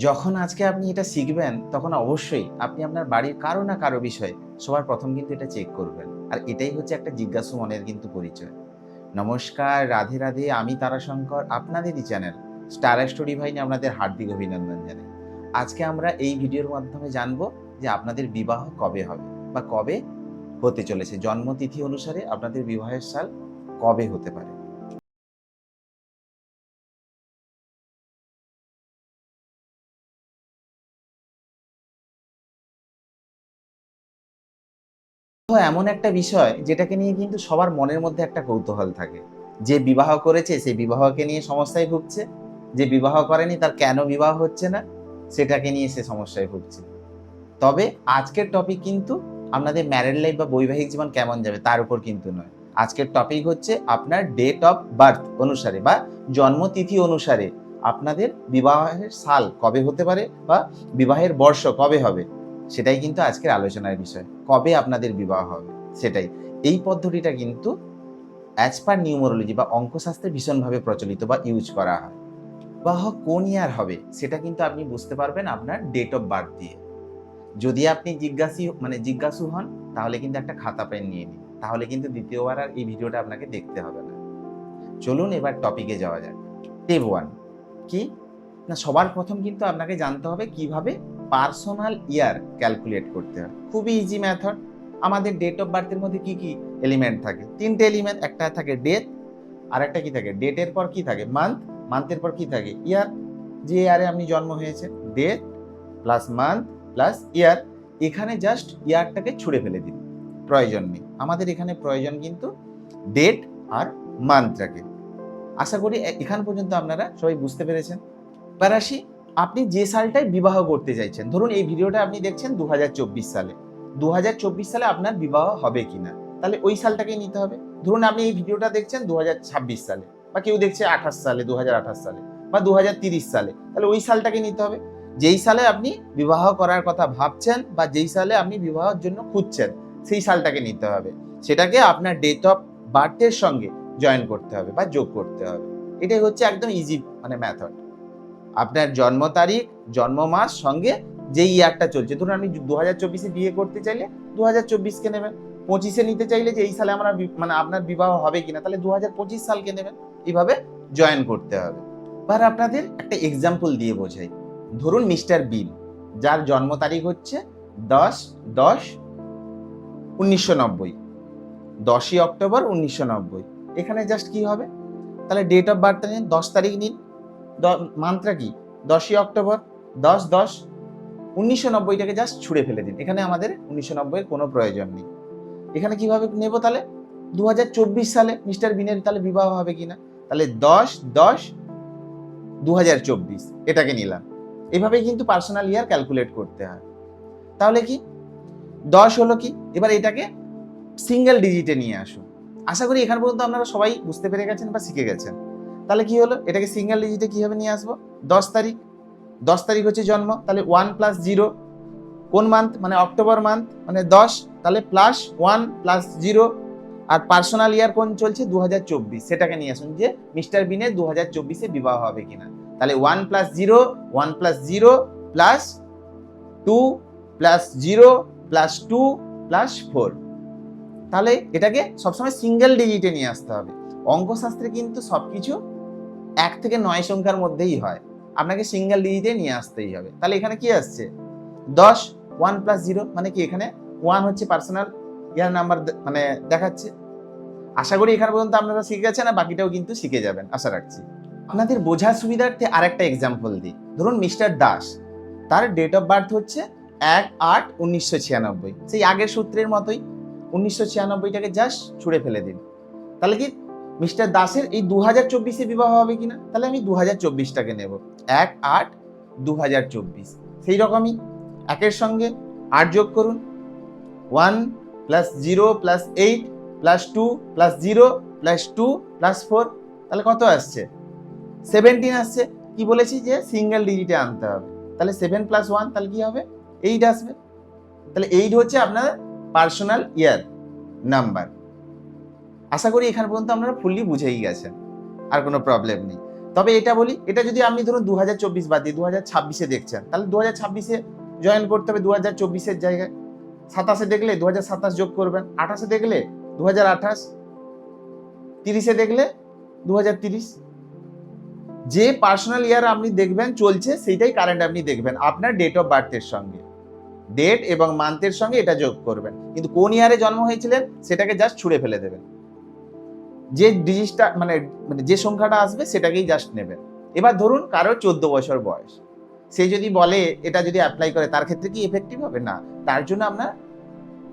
যখন আজকে আপনি এটা শিখবেন, তখন অবশ্যই আপনি আপনার বাড়ির কারও না কারও বিষয়ে সবার প্রথম কিন্তু এটা চেক করবেন। আর এটাই হচ্ছে একটা জিজ্ঞাসু মনের কিন্তু পরিচয়। নমস্কার, রাধে রাধে, আমি তারাশঙ্কর, আপনাদেরই চ্যানেল স্টার স্টোরি ভাই আপনাদের হার্দিক অভিনন্দন জানাই। আজকে আমরা এই ভিডিওর মাধ্যমে জানব যে আপনাদের বিবাহ কবে হবে বা কবে হতে চলেছে। জন্মতিথি অনুসারে আপনাদের বিবাহের সাল কবে হতে পারে? এমন একটা বিষয় যেটাকে নিয়ে কিন্তু সবার মনের মধ্যে একটা কৌতূহল থাকে। যে বিবাহ করেছে সেই বিবাহকে নিয়ে সমস্যায় ভুগছে। যে বিবাহ করেনি, তার কেন বিবাহ হচ্ছে না? সেটাকে নিয়ে সে সমস্যায় ভুগছে। তবে আজকের টপিক কিন্তু আপনাদের ম্যারেড লাইফ বা বৈবাহিক জীবন কেমন যাবে তার উপর কিন্তু নয়। আজকের টপিক হচ্ছে আপনার ডেট অফ বার্থ অনুসারে বা জন্মতিথি অনুসারে আপনাদের বিবাহের সাল কবে হতে পারে বা বিবাহের বর্ষ কবে হবে? সেটাই কিন্তু আজকের আলোচনার বিষয়। কবে আপনাদের বিবাহ হবে? সেটাই। এই পদ্ধতিটা কিন্তু অ্যাজ পার নিউমোরোলজি বা অঙ্কশাস্ত্রে ভীষণভাবে প্রচলিত বা ইউজ করা হয়। বিবাহ কোন ইয়ার হবে, সেটা কিন্তু আপনি বুঝতে পারবেন আপনার ডেট অফ বার্থ দিয়ে। যদি আপনি জিজ্ঞাসী মানে জিজ্ঞাসু হন, তাহলে কিন্তু একটা খাতা পেন নিয়ে নিন। তাহলে কিন্তু দ্বিতীয়বার আর এই ভিডিওটা আপনাকে দেখতে হবে না। চলুন এবার টপিকে যাওয়া যাক। স্টেপ ওয়ান কি? না সবার প্রথম কিন্তু আপনাকে জানতে হবে কীভাবে পার্সোনাল ইয়ার ক্যালকুলেট করতে হয়। খুবই ইজি মেথড আমাদের ডেট অফ বার্থের মধ্যে কি কি এলিমেন্ট থাকে? তিনটে এলিমেন্ট একটা থাকে ডেট আর একটা কি থাকে? ডেটের পর কি থাকে? মান্থ মান্থের পর কি থাকে? ইয়ার যে ইয়ারে আপনি জন্ম হয়েছে date plus month plus year এখানে জাস্ট ইয়ারটাকে ছুড়ে ফেলে দিন। প্রয়োজন নেই। আমাদের এখানে প্রয়োজন কিন্তু ডেট আর মান্থটাকে আশা করি এখান পর্যন্ত আপনারা সবাই বুঝতে পেরেছেন। এবার আসি আপনি যে সালটায় বিবাহ করতে চাইছেন, ধরুন এই ভিডিওটা আপনি দেখছেন দু হাজার চব্বিশ সালে। দু হাজার চব্বিশ সালে আপনার বিবাহ হবে কিনা? তাহলে ওই সালটাকেই নিতে হবে। ধরুন আপনি এই ভিডিওটা দেখছেন দু হাজার ছাব্বিশ সালে, বা কেউ দেখছে আঠাশ সালে দু হাজার আঠাশ সালে, বা দু সালে, তাহলে ওই সালটাকে নিতে হবে। যেই সালে আপনি বিবাহ করার কথা ভাবছেন, বা যেই সালে আপনি বিবাহের জন্য খুঁজছেন, সেই সালটাকে নিতে হবে। সেটাকে আপনার ডেট অফ বার্থের সঙ্গে জয়েন করতে হবে, বা যোগ করতে হবে। এটাই হচ্ছে একদম ইজি মানে মেথড আপনার জন্ম তারিখ, জন্ম মাস, সঙ্গে যে ইয়ারটা চলছে। ধরুন আপনি দু হাজার চব্বিশে বিয়ে করতে চাইলে দু হাজার চব্বিশকে নেবেন। পঁচিশে নিতে চাইলে যে এই সালে আমরা মানে আপনার বিবাহ হবে কিনা, তাহলে দু হাজার পঁচিশ সালকে নেবেন। এইভাবে জয়েন করতে হবে। এবার আপনাদের একটা এক্সাম্পল দিয়ে বোঝাই। ধরুন মিস্টার বিন যার জন্ম তারিখ হচ্ছে দশ দশ উনিশশো নব্বই। দশই অক্টোবর উনিশশো নব্বই। এখানে জাস্ট কি হবে? তাহলে ডেট অফ বার্থ নিন, দশ তারিখ নিন। মান্থটা কি? দশই অক্টোবর, দশ দশ, উনিশশো নব্বইটাকে জাস্ট ছুঁড়ে ফেলে দিন। এখানে আমাদের উনিশশো নব্বইয়ের কোনো প্রয়োজন নেই। এখানে কীভাবে নেব তাহলে? দু হাজার চব্বিশ সালে মিস্টার বিনের তাহলে বিবাহ হবে কিনা? তাহলে দশ দশ দু এটাকে নিলাম। এভাবে কিন্তু পার্সোনাল ইয়ার ক্যালকুলেট করতে হয়। তাহলে কি? দশ হলো কি? এবার এটাকে সিঙ্গেল ডিজিটে নিয়ে আসুন। আশা করি এখান পর্যন্ত আপনারা সবাই বুঝতে পেরে গেছেন বা শিখে গেছেন। তাহলে কি হলো? এটাকে সিঙ্গেল ডিজিটে কীভাবে নিয়ে আসব? দশ তারিখ। দশ তারিখ হচ্ছে জন্ম, তাহলে ওয়ান প্লাস জিরো কোন মান্থ মানে অক্টোবর মান্থ মানে দশ, তাহলে প্লাস ওয়ান প্লাস জিরো আর পার্সোনাল ইয়ার কোন চলছে? দু হাজার চব্বিশ। সেটাকে নিয়ে আসুন যে মিস্টার বিনের দু হাজার চব্বিশে বিবাহ হবে কিনা। তাহলে one plus zero one plus zero plus two plus zero plus two plus four তাহলে এটাকে সবসময় সিঙ্গেল ডিজিটে নিয়ে আসতে হবে। অঙ্কশাস্ত্রে কিন্তু সবকিছু এক থেকে নয় সংখ্যার মধ্যেই হয়। আপনাকে সিঙ্গেল ডিজিটে নিয়ে আসতেই হবে। তাহলে এখানে কি আসছে? দশ ওয়ান প্লাস জিরো মানে কি এখানে? ওয়ান হচ্ছে পার্সোনাল ইয়ার নাম্বার মানে দেখাচ্ছে। আশা করি এখানে পর্যন্ত আপনারা শিখে গেছেন আর বাকিটাও কিন্তু শিখে যাবেন, আশা রাখছি। আপনাদের বোঝার সুবিধার্থে আরেকটা এক্সাম্পল দিই। ধরুন মিস্টার দাস, তার ডেট অফ বার্থ হচ্ছে এক আট উনিশশো ছিয়ানব্বই। সেই আগের সূত্রের মতোই উনিশশো ছিয়ানব্বইটাকে জাস্ট ছুঁড়ে ফেলে দিন। তাহলে কি মিস্টার দাসের এই দু হাজার চব্বিশে বিবাহ হবে কিনা? তাহলে আমি দু হাজার চব্বিশটাকে নেব। এক আট দু হাজার চব্বিশ। সেই রকমই একের সঙ্গে আট যোগ করুন। One plus zero plus eight plus two plus zero plus two plus four. তাহলে কত আসছে? সেভেন্টিন আসছে। কি বলেছি যে সিঙ্গেল ডিজিটে আনতে হবে। তাহলে সেভেন প্লাস ওয়ান তাহলে কী হবে? এইট আসবে। তাহলে এইট হচ্ছে আপনার পার্সোনাল ইয়ার নাম্বার। আশা করি এখান পর্যন্ত আপনারা ফুললি বুঝেই গেছেন, আর কোনো প্রবলেম নেই। তবে এটা বলি, এটা যদি আপনি ধরুন দু হাজার চব্বিশ বাদ দিয়ে দু হাজার ছাব্বিশে দেখছেন, তাহলে দু হাজার ছাব্বিশে জয়েন করতে হবে দু হাজার চব্বিশের জায়গায়। সাতাশে দেখলে দু হাজার সাতাশ যোগ করবেন, আঠাশে দেখলে দু হাজার আঠাশ, তিরিশে দেখলে দু হাজার তিরিশ। যে পার্সোনাল ইয়ার আপনি দেখবেন চলছে, সেইটাই কারেন্ট আপনি দেখবেন, আপনার ডেট অফ বার্থের সঙ্গে। ডেট এবং মান্থের সঙ্গে এটা যোগ করবেন। কিন্তু কোন ইয়ারে জন্ম হয়েছিলেন, সেটাকে জাস্ট ছুঁড়ে ফেলে দেবেন। যে ডিজিটটা মানে মানে যে সংখ্যাটা আসবে সেটাকেই জাস্ট নেবেন এবার ধরুন কারোর চোদ্দ বছর বয়স। সে যদি বলে এটা যদি অ্যাপ্লাই করে, তার ক্ষেত্রে কি এফেক্টিভ হবে? না। তার জন্য আপনার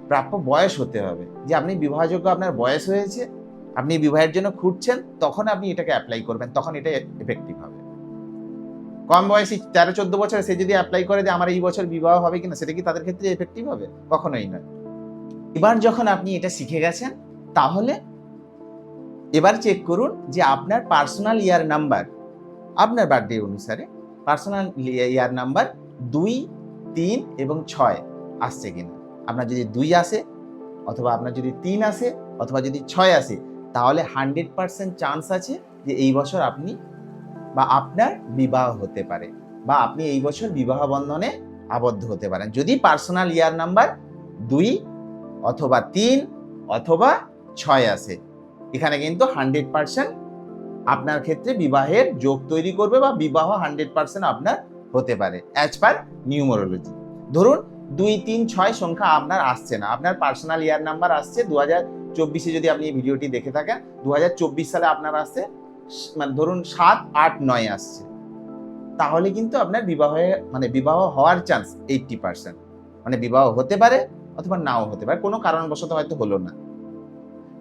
প্রাপ্য বয়স হতে হবে। যে আপনি বিবাহযোগ্য, আপনার বয়স হয়েছে, আপনি বিবাহের জন্য খুঁজছেন, তখন আপনি এটাকে অ্যাপ্লাই করবেন, তখন এটা এফেক্টিভ হবে। কম বয়সী তেরো, চোদ্দ বছর সে যদি অ্যাপ্লাই করে যে আমার এই বছর বিবাহ হবে কিনা, সেটা কি তাদের ক্ষেত্রে এফেক্টিভ হবে? কখনোই নয়। এবার যখন আপনি এটা শিখে গেছেন, তাহলে এবার চেক করুন যে আপনার পার্সোনাল ইয়ার নাম্বার আপনার বার্থডে অনুসারে পার্সোনাল ইয়ার নাম্বার দুই, তিন এবং ছয় আসছে কিনা। আপনার যদি দুই আসে অথবা আপনার যদি তিন আসে অথবা যদি ছয় আসে, তাহলে হান্ড্রেড পার্সেন্ট চান্স আছে যে এই বছর আপনি বা আপনার বিবাহ হতে পারে বা আপনি এই বছর বিবাহ বন্ধনে আবদ্ধ হতে পারেন। যদি পার্সোনাল ইয়ার নাম্বার দুই অথবা তিন অথবা ছয় আসে এখানে কিন্তু হান্ড্রেড পার্সেন্ট আপনার ক্ষেত্রে বিবাহের যোগ তৈরি করবে বা বিবাহ হান্ড্রেড পার্সেন্ট আপনার হতে পারে অ্যাজ পার নিউমোরোলজি ধরুন দুই, তিন, ছয় সংখ্যা আপনার আসছে না, আপনার পার্সোনাল ইয়ার নাম্বার আসছে দু হাজার চব্বিশে যদি আপনি এই ভিডিওটি দেখে থাকেন দু হাজার চব্বিশ সালে আপনার আসছে মানে ধরুন সাত, আট, নয় আসছে। তাহলে কিন্তু আপনার বিবাহে মানে বিবাহ হওয়ার চান্স এইটটি পার্সেন্ট মানে বিবাহ হতে পারে অথবা নাও হতে পারে, কোনো কারণবশত হয়তো হলো না।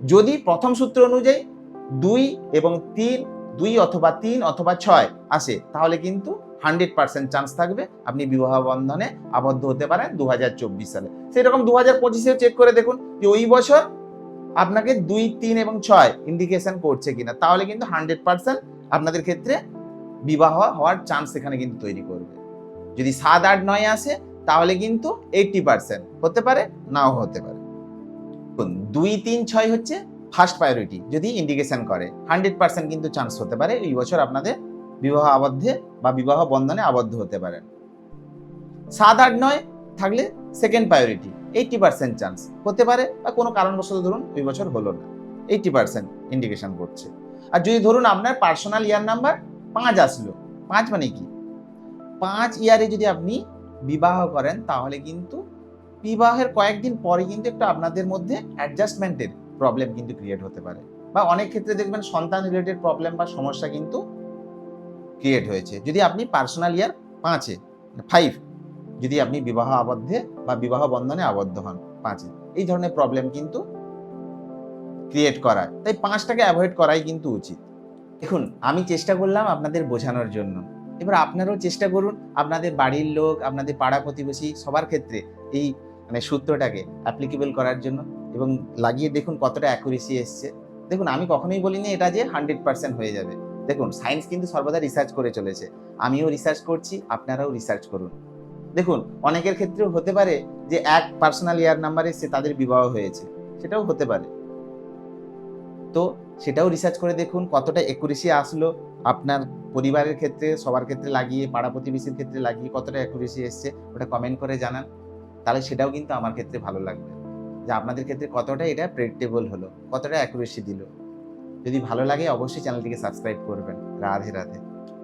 যদি প্রথম সূত্র অনুযায়ী দুই এবং তিন, দুই অথবা তিন অথবা ছয় আসে, তাহলে কিন্তু হান্ড্রেড পার্সেন্ট চান্স থাকবে আপনি বিবাহ বন্ধনে আবদ্ধ হতে পারেন দু হাজার চব্বিশ সালে। সেরকম দু হাজার পঁচিশেও চেক করে দেখুন যে ওই বছর আপনাকে দুই, তিন এবং ছয় ইন্ডিকেশন করছে কিনা, তাহলে কিন্তু হান্ড্রেড পার্সেন্ট আপনাদের ক্ষেত্রে বিবাহ হওয়ার চান্স এখানে কিন্তু তৈরি করবে। যদি সাত, আট, নয় আসে, তাহলে কিন্তু এইটটি পার্সেন্ট হতে পারে, নাও হতে পারে। দুই তিন ছয় হচ্ছে ফার্স্ট প্রায়োরিটি যদি ইন্ডিকেশন করে। হান্ড্রেড পার্সেন্ট কিন্তু চান্স হতে পারে এই বছর আপনাদের বিবাহ আবদ্ধে বা বিবাহ বন্ধনে আবদ্ধ হতে পারেন। সাত আট নয় থাকলে second priority eighty percent chance হতে পারে বা কোনো কারণবশত ধরুন ওই বছর হলো না। এইটটি পার্সেন্ট ইন্ডিকেশন করছে। আর যদি ধরুন আপনার পার্সোনাল ইয়ার নাম্বার পাঁচ আসলো, পাঁচ মানে কি? পাঁচ ইয়ারে যদি আপনি বিবাহ করেন তাহলে কিন্তু বিবাহের কয়েকদিন পরে কিন্তু একটু আপনাদের মধ্যে অ্যাডজাস্টমেন্টের প্রবলেম কিন্তু ক্রিয়েট হতে পারে। বা অনেক ক্ষেত্রে দেখবেন সন্তান রিলেটেড প্রবলেম বা সমস্যা কিন্তু ক্রিয়েট হয়েছে। যদি আপনি পার্সোনাল ইয়ার পাঁচে ফাইভ যদি আপনি বিবাহ আবদ্ধে বা বিবাহ বন্ধনে আবদ্ধ হন পাঁচে, এই ধরনের প্রবলেম কিন্তু ক্রিয়েট করায়। তাই পাঁচটাকে অ্যাভয়েড করাই কিন্তু উচিত। দেখুন, আমি চেষ্টা করলাম আপনাদের বোঝানোর জন্য। এবার আপনারাও চেষ্টা করুন, আপনাদের বাড়ির লোক, আপনাদের পাড়া প্রতিবেশী সবার ক্ষেত্রে এই মানে সূত্রটাকে অ্যাপ্লিকেবল করার জন্য এবং লাগিয়ে দেখুন কতটা অ্যাকুরেসি এসছে। দেখুন, আমি কখনোই বলিনি এটা যে হান্ড্রেড পার্সেন্ট হয়ে যাবে। দেখুন সায়েন্স কিন্তু সর্বদা রিসার্চ করে চলেছে। আমিও রিসার্চ করছি, আপনারাও রিসার্চ করুন। দেখুন, অনেকের ক্ষেত্রেও হতে পারে যে এক পার্সোনাল ইয়ার নাম্বারে এসছে তাদের বিবাহ হয়েছে। সেটাও হতে পারে। তো সেটাও রিসার্চ করে দেখুন কতটা একুরেসি আসলো আপনার পরিবারের ক্ষেত্রে, সবার ক্ষেত্রে লাগিয়ে, পাড়া প্রতিবেশীর ক্ষেত্রে লাগিয়ে কতটা অ্যাকুরেসি এসছে, ওটা কমেন্ট করে জানান। তাহলে সেটাও কিন্তু আমার ক্ষেত্রে ভালো লাগবে। যে আপনাদের ক্ষেত্রে কতটা এটা প্রেডিক্টেবল হলো, কতটা অ্যাকুরেসি দিল। যদি ভালো লাগে অবশ্যই চ্যানেলটিকে সাবস্ক্রাইব করবেন। রাধে রাধে।